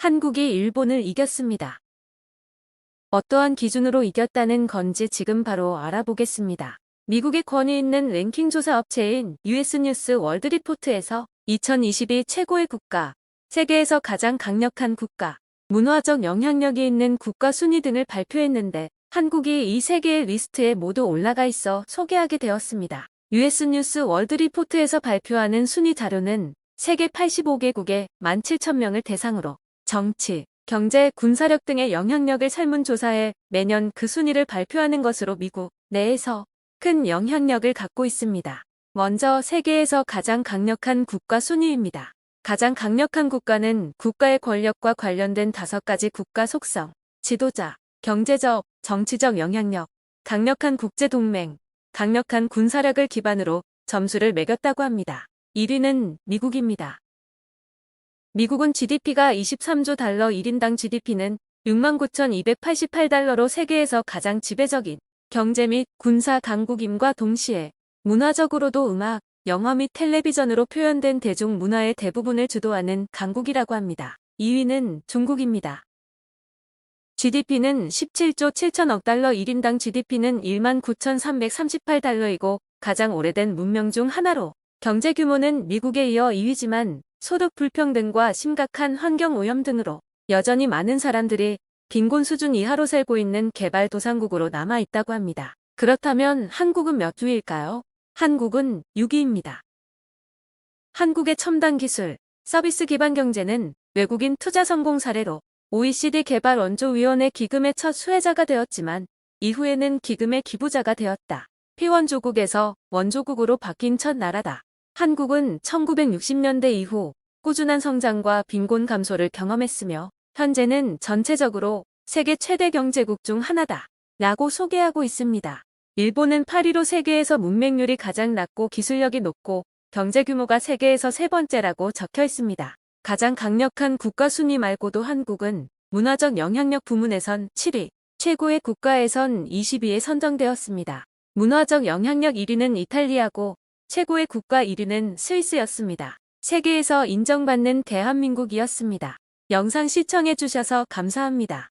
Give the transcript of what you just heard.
한국이 일본을 이겼습니다. 어떠한 기준으로 이겼다는 건지 지금 바로 알아보겠습니다. 미국의 권위 있는 랭킹 조사 업체인 US 뉴스 월드 리포트에서 2022 최고의 국가, 세계에서 가장 강력한 국가, 문화적 영향력이 있는 국가 순위 등을 발표했는데 한국이 이 세 개의 리스트에 모두 올라가 있어 소개하게 되었습니다. US 뉴스 월드 리포트에서 발표하는 순위 자료는 세계 85개국의 17,000명을 대상으로 정치, 경제, 군사력 등의 영향력을 설문조사해 매년 그 순위를 발표하는 것으로 미국 내에서 큰 영향력을 갖고 있습니다. 먼저 세계에서 가장 강력한 국가 순위입니다. 가장 강력한 국가는 국가의 권력과 관련된 다섯 가지 국가 속성, 지도자, 경제적, 정치적 영향력, 강력한 국제동맹, 강력한 군사력을 기반으로 점수를 매겼다고 합니다. 1위는 미국입니다. 미국은 GDP가 23조 달러 1인당 GDP는 69,288달러로 세계에서 가장 지배적인 경제 및 군사 강국임과 동시에 문화적으로도 음악, 영화 및 텔레비전으로 표현된 대중 문화의 대부분을 주도하는 강국이라고 합니다. 2위는 중국입니다. GDP는 17조 7천억 달러 1인당 GDP는 1만 9,338달러이고 가장 오래된 문명 중 하나로 경제 규모는 미국에 이어 2위지만 소득 불평등과 심각한 환경 오염 등으로 여전히 많은 사람들이 빈곤 수준 이하로 살고 있는 개발도상국으로 남아 있다고 합니다. 그렇다면 한국은 몇 위일까요? 한국은 6위입니다. 한국의 첨단 기술, 서비스 기반 경제는 외국인 투자 성공 사례로 OECD 개발 원조위원회 기금의 첫 수혜자가 되었지만 이후에는 기금의 기부자가 되었다. 피원조국에서 원조국으로 바뀐 첫 나라다. 한국은 1960년대 이후 꾸준한 성장과 빈곤 감소를 경험했으며 현재는 전체적으로 세계 최대 경제국 중 하나다. 라고 소개하고 있습니다. 일본은 8위로 세계에서 문맹률이 가장 낮고 기술력이 높고 경제 규모가 세계에서 세 번째라고 적혀 있습니다. 가장 강력한 국가 순위 말고도 한국은 문화적 영향력 부문에선 7위, 최고의 국가에선 20위에 선정되었습니다. 문화적 영향력 1위는 이탈리아고 최고의 국가 1위는 스위스였습니다. 세계에서 인정받는 대한민국이었습니다. 영상 시청해주셔서 감사합니다.